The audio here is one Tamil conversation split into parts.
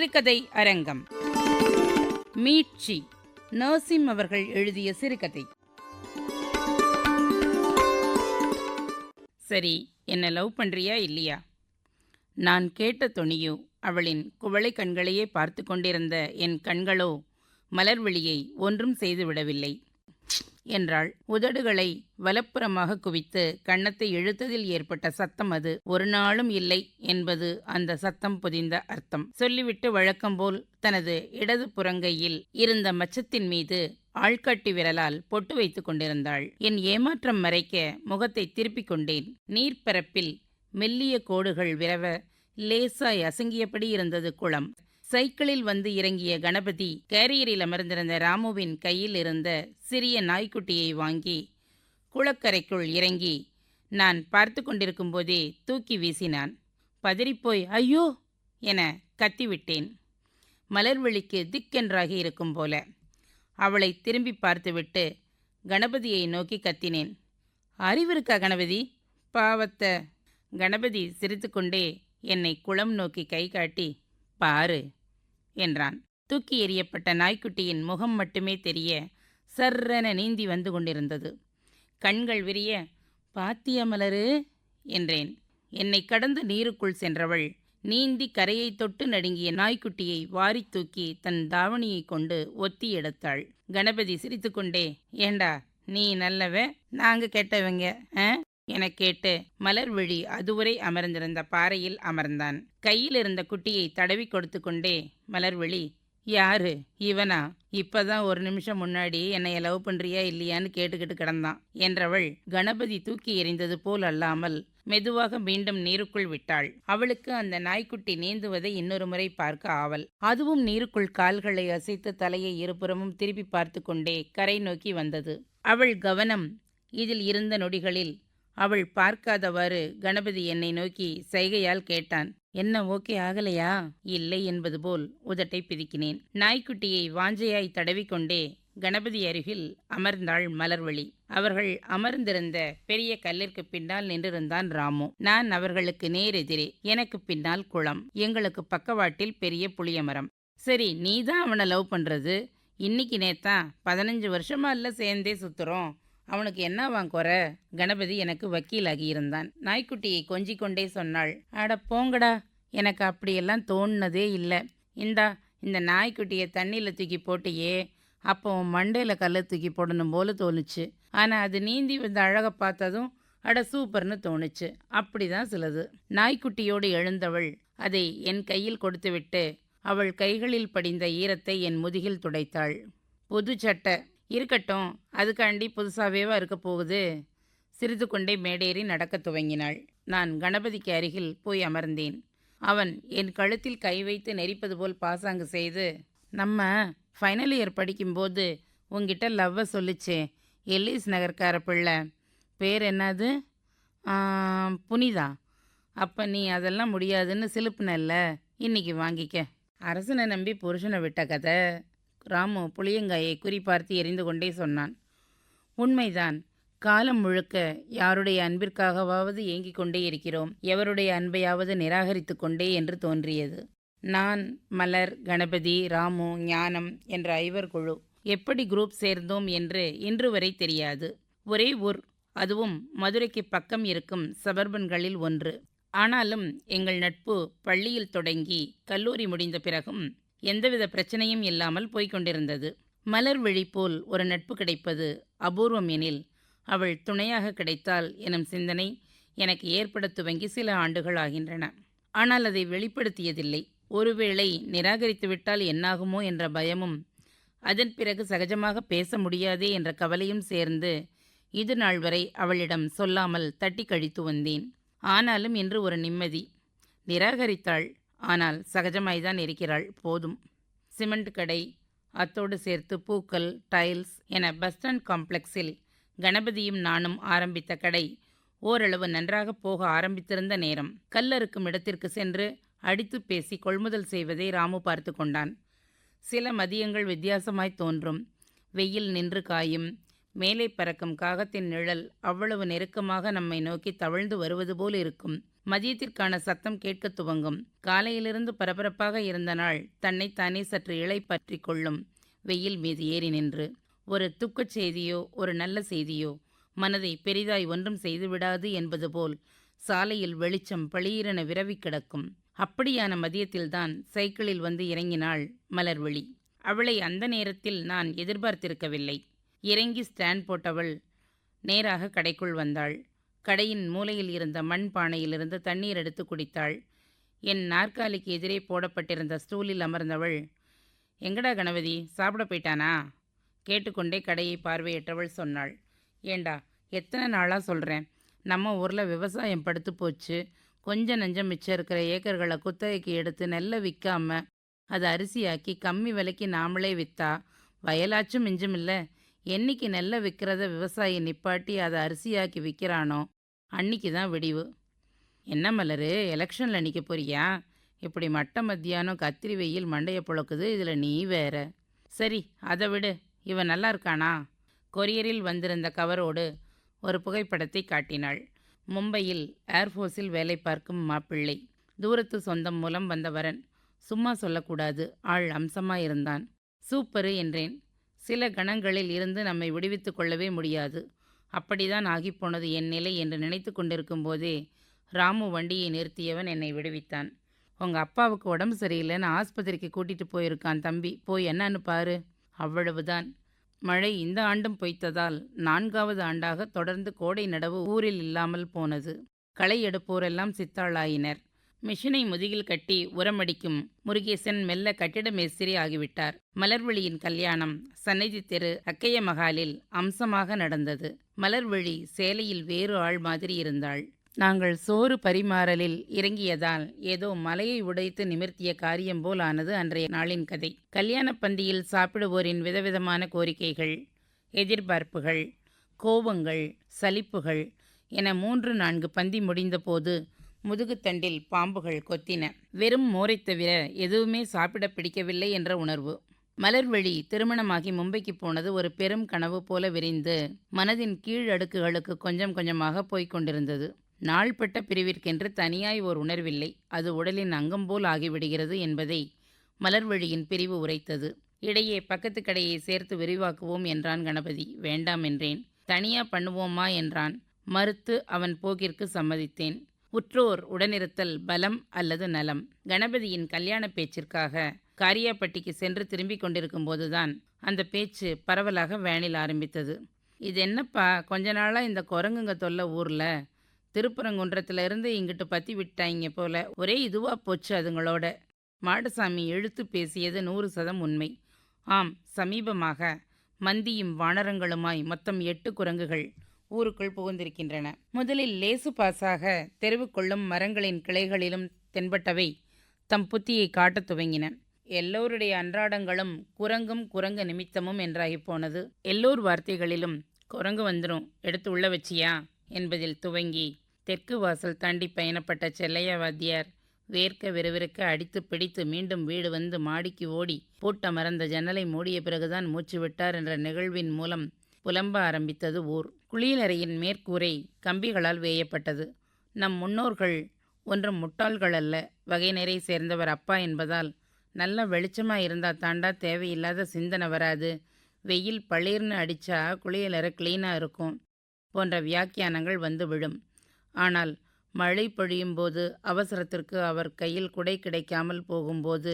சிறுகதை அரங்கம். மீட்சி. நர்சிம் அவர்கள் எழுதிய சிறுகதை. சரி என்ன லவ் பண்றியா இல்லையா? நான் கேட்ட துணியோ அவளின் குவளை கண்களையே பார்த்து கொண்டிருந்த என் கண்களோ மலர்விழியை ஒன்றும் செய்துவிடவில்லை. என்றாள். உதடுகளை வலப்புறமாக குவித்து கன்னத்தை இழுத்ததில் ஏற்பட்ட சத்தம் அது. ஒரு நாளும் இல்லை என்பது அந்த சத்தம் புதிந்த அர்த்தம். சொல்லிவிட்டு வழக்கம்போல் தனது இடது புறங்கையில் இருந்த மச்சத்தின் மீது ஆள்காட்டி விரலால் பொட்டு வைத்துக் கொண்டிருந்தாள். என் ஏமாற்றம் மறைக்க முகத்தை திருப்பிக் கொண்டேன். நீர்ப்பரப்பில் மெல்லிய கோடுகள் விரவ லேசாய் அசங்கியபடி இருந்தது குளம். சைக்கிளில் வந்து இறங்கிய கணபதி கேரியரில் அமர்ந்திருந்த ராமுவின் கையில் இருந்த சிறிய நாய்க்குட்டியை வாங்கி குளக்கரைக்குள் இறங்கி நான் பார்த்து கொண்டிருக்கும் போதே தூக்கி வீசினான். பதறிப்போய் ஐயோ! என கத்திவிட்டேன். மலர்விழிக்கு திக்கென்றாகி இருக்கும் போல. அவளை திரும்பி பார்த்துவிட்டு கணபதியை நோக்கி கத்தினேன். அறிவிருக்கா கணபதி? பாவத்த. கணபதி சிரித்துக்கொண்டே என்னை குளம் நோக்கி கை காட்டி பாரு என்றான். தூக்கி எறியப்பட்ட நாய்க்குட்டியின் முகம் மட்டுமே தெரிய சர்ரென நீந்தி வந்து கொண்டிருந்தது. கண்கள் விரிய பாத்திய மலரு என்றேன். என்னை கடந்து நீருக்குள் சென்றவள் நீந்தி கரையை தொட்டு நடுங்கிய நாய்க்குட்டியை வாரித் தூக்கி தன் தாவணியை கொண்டு ஒத்தி எடுத்தாள். கணபதி சிரித்துக்கொண்டே ஏண்டா நீ நல்லவ? நாங்க கெட்டவங்க ஆ? எனக் கேட்டு மலர்விழி அதுவரை அமர்ந்திருந்த பாறையில் அமர்ந்தான். கையில் இருந்த குட்டியை தடவி கொடுத்து கொண்டே மலர்விழி யாரு? இவனா? இப்பதான் ஒரு நிமிஷம் முன்னாடி என்னைய லவ் பண்றியா இல்லையான்னு கேட்டுக்கிட்டு கிடந்தான் என்றவள் கணபதி தூக்கி எறிந்தது போல் அல்லாமல் மெதுவாக மீண்டும் நீருக்குள் விட்டாள். அவளுக்கு அந்த நாய்க்குட்டி நீந்துவதை இன்னொரு முறை பார்க்க ஆவல். அதுவும் நீருக்குள் கால்களை அசைத்து தலையை இருபுறமும் திருப்பி பார்த்து கொண்டே கரை நோக்கி வந்தது. அவள் கவனம் இதில் இருந்த நொடிகளில் அவள் பார்க்காதவாறு கணபதி என்னை நோக்கி சைகையால் கேட்டான் என்ன ஓகே ஆகலையா? இல்லை என்பது போல் உதட்டை பிதுக்கினேன். நாய்க்குட்டியை வாஞ்சையாய் தடவிக்கொண்டே கணபதி அருகில் அமர்ந்தாள் மலர்வழி அவர்கள் அமர்ந்திருந்த பெரிய கல்லிற்கு பின்னால் நின்றிருந்தான் ராமு. நான் அவர்களுக்கு நேரெதிரே எனக்கு பின்னால் குளம். எங்களுக்கு பக்கவாட்டில் பெரிய புளியமரம். சரி நீதான் அவனை லவ் பண்றது? இன்னைக்கு நேத்தா பதினஞ்சு வருஷமா இல்ல சேர்ந்தே சுத்துறோம். அவனுக்கு என்னவான் குறை? கணபதி எனக்கு வக்கீலாகி இருந்தான். நாய்க்குட்டியை கொஞ்சிக் கொண்டே சொன்னாள். அட போங்கடா எனக்கு அப்படியெல்லாம் தோணுனதே இல்லை. இந்தா இந்த நாய்க்குட்டியை தண்ணியில் தூக்கி போட்டியே. அப்போ உன் மண்டையில் கல்லை தூக்கி போடணும் போல தோணுச்சு. ஆனால் அது நீந்தி வந்த அழகை பார்த்ததும் அட சூப்பர்னு தோணுச்சு. அப்படிதான் சிலது. நாய்க்குட்டியோடு எழுந்தவள் அதை என் கையில் கொடுத்துவிட்டு அவள் கைகளில் படிந்த ஈரத்தை என் முதுகில் துடைத்தாள். புது சட்டை இருக்கட்டும் அதுக்காண்டி புதுசாகவேவா இருக்க போகுது. சிரித்து கொண்டே மேடேறி நடக்கத் துவங்கினாள். நான் கணபதிக்கு அருகில் போய் அமர்ந்தேன். அவன் என் கழுத்தில் கை வைத்து நெரிப்பது போல் பாசாங்கு செய்து நம்ம ஃபைனல் இயர் படிக்கும்போது உங்ககிட்ட லவ்வை சொல்லிச்சே எல்லிஸ் நகர்கார பிள்ளை. பேர் என்னது? புனிதா. அப்போ நீ அதெல்லாம் முடியாதுன்னு சிலுப்புனல்ல. இன்னைக்கு வாங்கிக்க. அரசனை நம்பி புருஷனை விட்ட கதை. ராமு புளியங்காயை குறிப்பார்த்து எரிந்து கொண்டே சொன்னான். உண்மைதான். காலம் முழுக்க யாருடைய அன்பிற்காகவாவது ஏங்கிக் கொண்டே இருக்கிறோம். எவருடைய அன்பையாவது நிராகரித்து கொண்டே என்று தோன்றியது. நான் மலர் கணபதி ராமு ஞானம் என்ற ஐவர் குழு. எப்படி குரூப் சேர்ந்தோம் என்று இன்று வரை தெரியாது. ஒரே ஊர் அதுவும் மதுரைக்கு பக்கம் இருக்கும் சபர்பன்களில் ஒன்று. ஆனாலும் எங்கள் நட்பு பள்ளியில் தொடங்கி கல்லூரி முடிந்த பிறகும் எந்தவித பிரச்சனையும் இல்லாமல் போய்க் கொண்டிருந்தது மலர் விழி போல் ஒரு நட்பு கிடைப்பது அபூர்வம் எனில் அவள் துணையாக கிடைத்தால் எனும் சிந்தனை எனக்கு ஏற்பட துவங்கி சில ஆண்டுகள் ஆகின்றன. ஆனால் அதை வெளிப்படுத்தியதில்லை. ஒருவேளை நிராகரித்துவிட்டால் என்னாகுமோ என்ற பயமும் அதன் பிறகு சகஜமாக பேச முடியாதே என்ற கவலையும் சேர்ந்து இது நாள் வரை அவளிடம் சொல்லாமல் தட்டி கழித்து வந்தேன். ஆனாலும் இன்று ஒரு நிம்மதி. நிராகரித்தாள் ஆனால் சகஜமாய்தான் இருக்கிறாள். போதும். சிமெண்ட் கடை அத்தோடு சேர்த்து பூக்கள் டைல்ஸ் என பஸ் ஸ்டாண்ட் காம்ப்ளெக்ஸில் கணபதியும் நானும் ஆரம்பித்த கடை ஓரளவு நன்றாக போக ஆரம்பித்திருந்த நேரம். கல்லறுக்கும் இடத்திற்கு சென்று அடித்து பேசி கொள்முதல் செய்வதை ராமு பார்த்து கொண்டான். சில மதியங்கள் வித்தியாசமாய் தோன்றும். வெயில் நின்று காயும். மேலே பறக்கும் காகத்தின் நிழல் அவ்வளவு நெருக்கமாக நம்மை நோக்கி தவழ்ந்து வருவது போல் இருக்கும். மதியத்திற்கான சத்தம் கேட்கத் துவங்கும். காலையிலிருந்து பரபரப்பாக இருந்த நாள் தன்னைத்தானே சற்று இழை பற்றி கொள்ளும். வெயில் மீது ஏறி நின்று. ஒரு துக்கச் செய்தியோ ஒரு நல்ல செய்தியோ மனதை பெரிதாய் ஒன்றும் செய்துவிடாது என்பது போல் சாலையில் வெளிச்சம் பளியிரென விரவி கிடக்கும். அப்படியான மதியத்தில்தான் சைக்கிளில் வந்து இறங்கினாள் மலர்விழி. அவளை அந்த நேரத்தில் நான் எதிர்பார்த்திருக்கவில்லை. இறங்கி ஸ்டாண்ட் போட்டவள் நேராக கடைக்குள் வந்தாள். கடையின் மூலையில் இருந்த மண் பானையிலிருந்து தண்ணீர் எடுத்து குடித்தாள். என் நாற்காலிக்கு எதிரே போடப்பட்டிருந்த ஸ்டூலில் அமர்ந்தவள் எங்கடா கணபதி சாப்பிட போயிட்டானா? கேட்டுக்கொண்டே கடையை பார்வையிட்டவள் சொன்னாள் ஏண்டா எத்தனை நாளாக சொல்கிறேன் நம்ம ஊரில் விவசாயம் படுத்து போச்சு. கொஞ்சம் நஞ்சம் மிச்சம் இருக்கிற ஏக்கர்களை குத்தகைக்கு எடுத்து நெல்லை விற்காம அதை அரிசியாக்கி கம்மி விலைக்கு நாமளே விற்றா வயலாச்சும் மிஞ்சும் இல்லை. என்னைக்கு நெல்லை விற்கிறத விவசாயி நிப்பாட்டி அதை அரிசியாக்கி விற்கிறானோ அன்னைக்கு தான் விடிவு. என்ன மலரு எலெக்ஷனில் நிற்க போறியா? இப்படி மட்ட மத்தியானம் கத்திரி வெயில் மண்டையை புழக்குது இதில் நீ வேற. சரி அதை விடு இவன் நல்லா இருக்கானா? கொரியரில் வந்திருந்த கவரோடு ஒரு புகைப்படத்தை காட்டினாள். மும்பையில் ஏர்ஃபோர்ஸில் வேலை பார்க்கும் மாப்பிள்ளை. தூரத்து சொந்தம் மூலம் வந்தவரன். சும்மா சொல்லக்கூடாது ஆள் அம்சமாக இருந்தான் சூப்பரு என்றேன். சில கணங்களில் இருந்து நம்மை விடுவித்து கொள்ளவே முடியாது. அப்படிதான் ஆகிப்போனது என் நிலை என்று நினைத்து கொண்டிருக்கும் போதே ராமு வண்டியை நிறுத்தியவன் என்னை விடுவித்தான். உங்கள் அப்பாவுக்கு உடம்பு சரியில்லைன்னு ஆஸ்பத்திரிக்கு கூட்டிகிட்டு போயிருக்கான் தம்பி. போய் என்னன்னு பாரு. அவ்வளவுதான். மழை இந்த ஆண்டும் பொய்த்ததால் நான்காவது ஆண்டாக தொடர்ந்து கோடை நடவு ஊரில் இல்லாமல் போனது. களை எடுப்போரெல்லாம் சித்தாளாயினர். மிஷினை முதுகில் கட்டி உரமடிக்கும் முருகேசன் மெல்ல கட்டிட மேஸ்திரி ஆகிவிட்டார். மலர்விழியின் கல்யாணம் சந்நிதி தெரு அக்கைய மகாலில் அம்சமாக நடந்தது. மலர்விழி சேலையில் வேறு ஆள் மாதிரி இருந்தாள். நாங்கள் சோறு பரிமாறலில் இறங்கியதால் ஏதோ மலையை உடைத்து நிமிர்த்திய காரியம் போல் ஆனது அன்றைய நாளின் கதை. கல்யாணப் பந்தியில் சாப்பிடுவோரின் விதவிதமான கோரிக்கைகள் எதிர்பார்ப்புகள் கோபங்கள் சலிப்புகள் என மூன்று நான்கு பந்தி முடிந்தபோது முதுகுத்தண்டில் பாம்புகள் கொத்தின. வெறும் மோரை தவிர எதுவுமே சாப்பிட பிடிக்கவில்லை என்ற உணர்வு. மலர்வழி திருமணமாகி மும்பைக்கு போனது ஒரு பெரும் கனவு போல விரிந்து மனதின் கீழ் அடுக்குகளுக்கு கொஞ்சம் கொஞ்சமாக போய்க் கொண்டிருந்தது. நாள்பட்ட பிரிவிற்கென்று தனியாய் ஓர் உணர்வில்லை. அது உடலின் அங்கம் போல் ஆகிவிடுகிறது என்பதை மலர்வழியின் பிரிவு உரைத்தது. இடையே பக்கத்து கடையை சேர்த்து விரிவாக்குவோம் என்றான் கணபதி. வேண்டாம் என்றேன். தனியா பண்ணுவோமா என்றான். மறுத்து அவன் போக்கிற்கு சம்மதித்தேன். உற்றோர் உடனிருத்தல் பலம் அல்லது நலம். கணபதியின் கல்யாண பேச்சிற்காக காரியாப்பட்டிக்கு சென்று திரும்பிக் கொண்டிருக்கும் போதுதான் அந்த பேச்சு பரவலாக வேனில் ஆரம்பித்தது. இது என்னப்பா கொஞ்ச நாளாக இந்த குரங்குங்க தொல்லை ஊரில். திருப்பரங்குன்றத்தில் இருந்து இங்கிட்டு பற்றி விட்டாங்க போல. ஒரே இதுவாக போச்சு அதுங்களோட. மாடசாமி எழுத்து பேசியது நூறு சதம் உண்மை. ஆம் சமீபமாக மந்தியும் வானரங்களுமாய் மொத்தம் எட்டு குரங்குகள். ஊருக்குள் புகுந்திருக்கின்றன. முதலில் லேசு பாசாக தெருவுக்குள்ளும் மரங்களின் கிளைகளிலும் தென்பட்டவை தம் புத்தியை காட்டத் துவங்கின. எல்லோருடைய அன்றாடங்களும் குரங்கும் குரங்கு நிமித்தமும் என்றாகிப் போனது. எல்லோர் வார்த்தைகளிலும் குரங்கு வந்துடும் எடுத்து உள்ள வச்சியா? என்பதில் துவங்கி தெற்கு வாசல் தாண்டி பயணப்பட்ட செல்லையா வாத்தியார் வேர்க்க விறுவிறுக்க அடித்து பிடித்து மீண்டும் வீடு வந்து மாடிக்கு ஓடி பூட்ட மறந்த ஜன்னலை மூடிய பிறகுதான் மூச்சு விட்டார் என்ற நிகழ்வின் மூலம் புலம்ப ஆரம்பித்தது ஊர். குளியலறையின் மேற்கூரை கம்பிகளால் வேயப்பட்டது. நம் முன்னோர்கள் ஒன்றும் முட்டாள்கள் அல்ல. வகைநெறை சேர்ந்தவர் அப்பா என்பதால் நல்ல வெளிச்சமாக இருந்தால் தாண்டா தேவையில்லாத சிந்தனை வராது. வெயில் பளிர்னு அடித்தா குளியலறை க்ளீனாக இருக்கும் போன்ற வியாக்கியானங்கள் வந்து விழும். ஆனால் மழை பொழியும் போது அவசரத்திற்கு அவர் கையில் குடை கிடைக்காமல் போகும்போது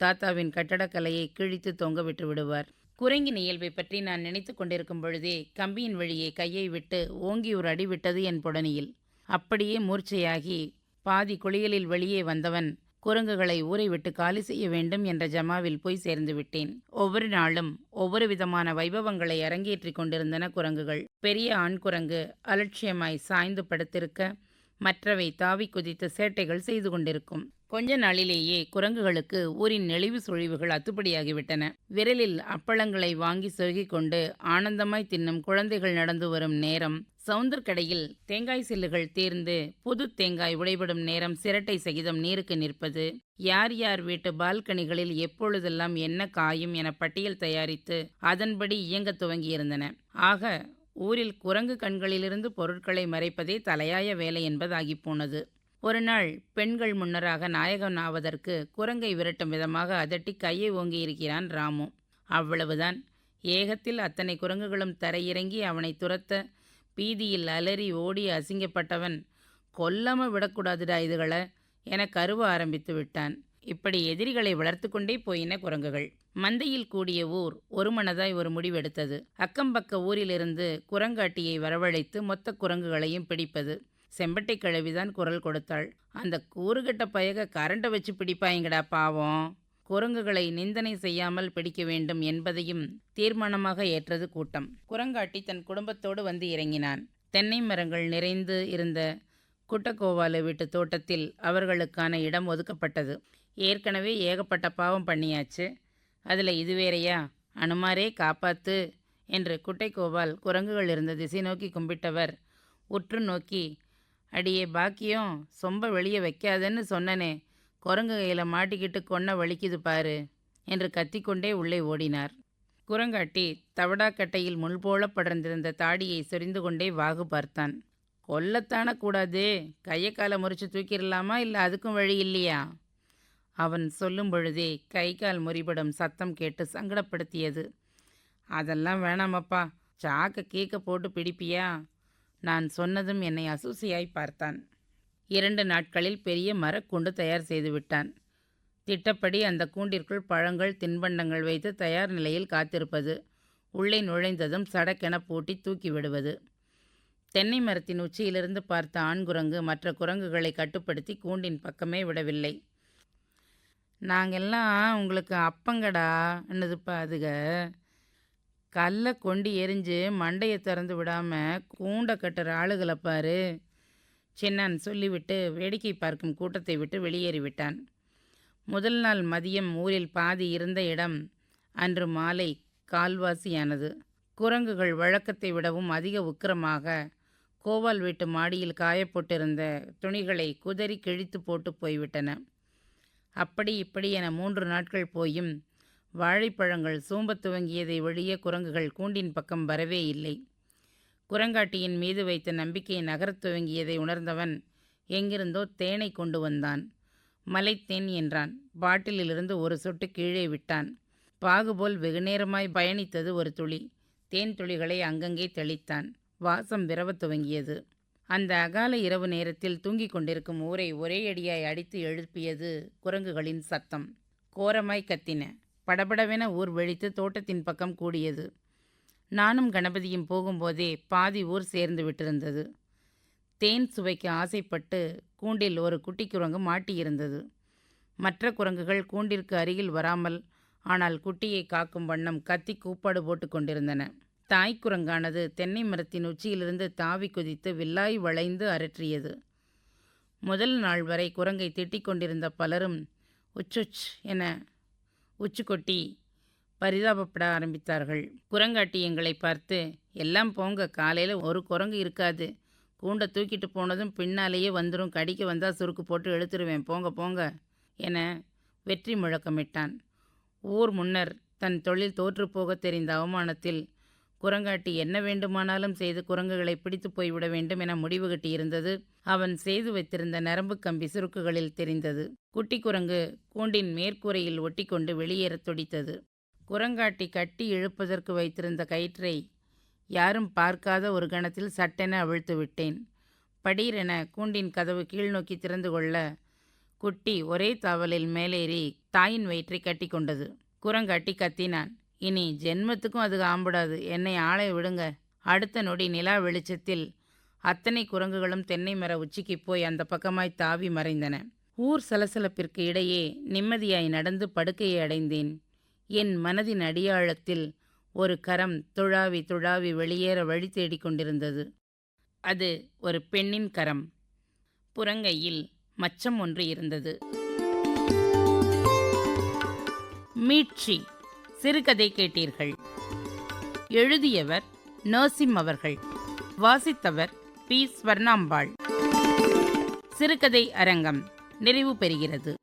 தாத்தாவின் கட்டடக்கலையை கிழித்து தொங்க விட்டு விடுவார். குரங்கின் இயல்பை பற்றி நான் நினைத்து கொண்டிருக்கும் பொழுதே கம்பியின் வழியே கையை விட்டு ஓங்கி ஒரு அடி விட்டது என் புடனியில். அப்படியே மூர்ச்சையாகி பாதி குளியலில் வெளியே வந்தவன் குரங்குகளை ஊரை விட்டு காலி செய்ய வேண்டும் என்ற ஜமாவில் போய் சேர்ந்து விட்டேன். ஒவ்வொரு நாளும் ஒவ்வொரு விதமான வைபவங்களை அரங்கேற்றிக் கொண்டிருந்தன குரங்குகள். பெரிய ஆண் குரங்கு அலட்சியமாய் சாய்ந்து படுத்திருக்க மற்றவை தாவி குதித்து சேட்டைகள் செய்து கொண்டிருக்கும். கொஞ்ச நாளிலேயே குரங்குகளுக்கு ஊரின் நெளிவு சுழிவுகள் அத்துப்படியாகிவிட்டன. விரலில் அப்பளங்களை வாங்கி சொருகிக் கொண்டு ஆனந்தமாய் தின்னும் குழந்தைகள் நடந்து வரும் நேரம் சவுந்தர் கடையில் தேங்காய் சில்லுகள் தீர்ந்து புது தேங்காய் உடைபடும் நேரம் சிரட்டை சகிதம் நீருக்கு நிற்பது. யார் யார் வீட்டு பால்கனிகளில் எப்பொழுதெல்லாம் என்ன காயும் என பட்டியல் தயாரித்து அதன்படி இயங்கத் துவங்கியிருந்தன. ஆக ஊரில் குரங்கு கண்களிலிருந்து பொருட்களை மறைப்பதே தலையாய வேலை என்பதாகிப்போனது ஒரு நாள் பெண்கள் முன்னராக நாயகன் ஆவதற்கு குரங்கை விரட்டும் விதமாக அதட்டி கையை ஓங்கியிருக்கிறான் ராமு. அவ்வளவுதான். ஏகத்தில் அத்தனை குரங்குகளும் தரையிறங்கி அவனை துரத்த பீதியில் அலறி ஓடி அசிங்கப்பட்டவன் கொல்லாம விடக்கூடாதுடா இதுகளை என கருவ ஆரம்பித்து விட்டான். இப்படி எதிரிகளை வளர்த்து கொண்டே போயின குரங்குகள். மந்தையில் கூடிய ஊர் ஒரு மனதாய் ஒரு முடிவெடுத்தது. அக்கம்பக்க ஊரிலிருந்து குரங்காட்டியை வரவழைத்து மொத்த குரங்குகளையும் பிடிப்பது. செம்பட்டை கிழவிதான் குரல் கொடுத்தாள். அந்த கூறுகட்ட பயக கரண்டை வச்சு பிடிப்பாயங்கடா பாவம். குரங்குகளை நிந்தனை செய்யாமல் பிடிக்க வேண்டும் என்பதையும் தீர்மானமாக ஏற்றது கூட்டம். குரங்காட்டி தன் குடும்பத்தோடு வந்து இறங்கினான். தென்னை மரங்கள் நிறைந்து இருந்த குட்டக்கோவாலு வீட்டு தோட்டத்தில் அவர்களுக்கான இடம் ஒதுக்கப்பட்டது. ஏற்கனவே ஏகப்பட்ட பாவம் பண்ணியாச்சு. அதில் இது வேறையா? அனுமாரே காப்பாத்து என்று குட்டைக்கோவால் குரங்குகள் இருந்த திசை நோக்கி கும்பிட்டவர். உற்று நோக்கி அடியே பாக்கியம் சொம்ப வெளியே வைக்காதன்னு சொன்னனே. குரங்கு கையில் மாட்டிக்கிட்டு கொன்ன வலிக்குது பாரு என்று கத்திக்கொண்டே உள்ளே ஓடினார். குரங்காட்டி தவடாக்கட்டையில் முள் போல படர்ந்திருந்த தாடியை சொரிந்து கொண்டே வாகு பார்த்தான். கொல்லத்தான கூடாது? கையை காலை முறிச்சு தூக்கிடலாமா? இல்லை அதுக்கும் வழி இல்லையா? அவன் சொல்லும் பொழுதே கை கால் முறிபடும் சத்தம் கேட்டு சங்கடப்படுத்தியது. அதெல்லாம் வேணாமப்பா. சாக்க கீக்க போட்டு பிடிப்பியா? நான் சொன்னதும் என்னை அசூசியாய் பார்த்தான். இரண்டு நாட்களில் பெரிய மரக்கூண்டு தயார் செய்து விட்டான். திட்டப்படி அந்த கூண்டிற்குள் பழங்கள் தின்பண்டங்கள் வைத்து தயார் நிலையில் காத்திருப்பது உள்ளே நுழைந்ததும் சடக்கென பூட்டி தூக்கி விடுவது. தென்னை மரத்தின் உச்சியிலிருந்து பார்த்த ஆண் குரங்கு மற்ற குரங்குகளை கட்டுப்படுத்தி கூண்டின் பக்கமே விடவில்லை. நாங்கெல்லாம் உங்களுக்கு அப்பங்கடா என்னதுப்பா அதுக. கல்லை கொண்டு எரிஞ்சு மண்டையை திறந்து விடாமல் கூண்டை கட்டுற ஆளுகளை பாரு. சின்னான் சொல்லிவிட்டு வேடிக்கை பார்க்கும் கூட்டத்தை விட்டு வெளியேறிவிட்டான் முதல் நாள் மதியம் ஊரில் பாதி இருந்த இடம் அன்று மாலை கால்வாசியானது. குரங்குகள் வழக்கத்தை விடவும் அதிக உக்கிரமாக கோவால் வீட்டு மாடியில் காயப்போட்டிருந்த துணிகளை குதறி கிழித்து போட்டு போய்விட்டன. அப்படி இப்படி என மூன்று நாட்கள் போயும் வாழைப்பழங்கள் சூம்பத் துவங்கியதை வெளியே குரங்குகள் கூண்டின் பக்கம் வரவே இல்லை. குரங்காட்டியின் மீது வைத்த நம்பிக்கையை நகரத் துவங்கியதை உணர்ந்தவன் எங்கிருந்தோ தேனை கொண்டு வந்தான். மலைத்தேன் என்றான். பாட்டிலிலிருந்து ஒரு சொட்டு கீழே விட்டான். பாகுபோல் வெகுநேரமாய் பயணித்தது ஒரு துளி. தேன் துளிகளை அங்கங்கே தெளித்தான். வாசம் விரவத் துவங்கியது. அந்த அகால இரவு நேரத்தில் தூங்கிக் கொண்டிருக்கும் ஊரை ஒரே அடியாய் அடித்து எழுப்பியது குரங்குகளின் சத்தம். கோரமாய் கத்தின. படபடவென ஊர் வெளித்து தோட்டத்தின் பக்கம் கூடியது. நானும் கணபதியும் போகும்போதே பாதி ஊர் சேர்ந்து விட்டிருந்தது. தேன் சுவைக்க ஆசைப்பட்டு கூண்டில் ஒரு குட்டி குரங்கு மாட்டியிருந்தது. மற்ற குரங்குகள் கூண்டிற்கு அருகில் வராமல் ஆனால் குட்டியை காக்கும் வண்ணம் கத்தி கூப்பாடு போட்டு கொண்டிருந்தன. தாய் குரங்கானது தென்னை மரத்தின் உச்சியிலிருந்து தாவி குதித்து வில்லாய் வளைந்து அரற்றியது. முதல் நாள் வரை குரங்கை திட்டிக் கொண்டிருந்த பலரும் உச்சுச் என உச்சு கொட்டி பரிதாபப்பட ஆரம்பித்தார்கள். குரங்காட்டி எங்களை பார்த்து எல்லாம் போங்க காலையில் ஒரு குரங்கு இருக்காது. கூண்டை தூக்கிட்டு போனதும் பின்னாலேயே வந்துடும் கடிக்க வந்தால் சுருக்கு போட்டு எழுத்துருவேன் போங்க போங்க என வெற்றி முழக்கமிட்டான். ஊர் முன்னர் தன் தொழில் தோற்றுப்போக தெரிந்த அவமானத்தில் குரங்காட்டி என்ன வேண்டுமானாலும் செய்து குரங்குகளை பிடித்து போய்விட வேண்டும் என முடிவு கட்டியிருந்தது. அவன் செய்து வைத்திருந்த நரம்பு கம்பி சுருக்குகளில் தெரிந்தது. குட்டி குரங்கு கூண்டின் மேற்கூரையில் ஒட்டிக்கொண்டு வெளியேறத் துடித்தது. குரங்காட்டி கட்டி இழுப்பதற்கு வைத்திருந்த கயிற்றை யாரும் பார்க்காத ஒரு கணத்தில் சட்டென அவிழ்த்து விட்டேன். படீரென கூண்டின் கதவு கீழ்நோக்கி திறந்து கொள்ள குட்டி ஒரே தாவலில் மேலேறி தாயின் வயிற்றை கட்டி கொண்டது. குரங்காட்டி கத்தினான். இனி ஜென்மத்துக்கும் அது ஆம்பிடாது என்னை ஆளை விடுங்க. அடுத்த நொடி நிலா வெளிச்சத்தில் அத்தனை குரங்குகளும் தென்னை மர உச்சிக்கு போய் அந்த பக்கமாய் தாவி மறைந்தன. ஊர் சலசலப்பிற்கு இடையே நிம்மதியாய் நடந்து படுக்கையை அடைந்தேன். என் மனதின் அடியாழத்தில் ஒரு கரம் துழாவி துழாவி வெளியேற வழி தேடிக் கொண்டிருந்தது. அது ஒரு பெண்ணின் கரம். புறங்கையில் மச்சம் ஒன்று இருந்தது. மீட்சி. சிறுகதை கேட்டீர்கள். எழுதியவர் நர்சிம் அவர்கள். வாசித்தவர் பி. ஸ்வர்ணாம்பாள். சிறுகதை அரங்கம் நிறைவு பெறுகிறது.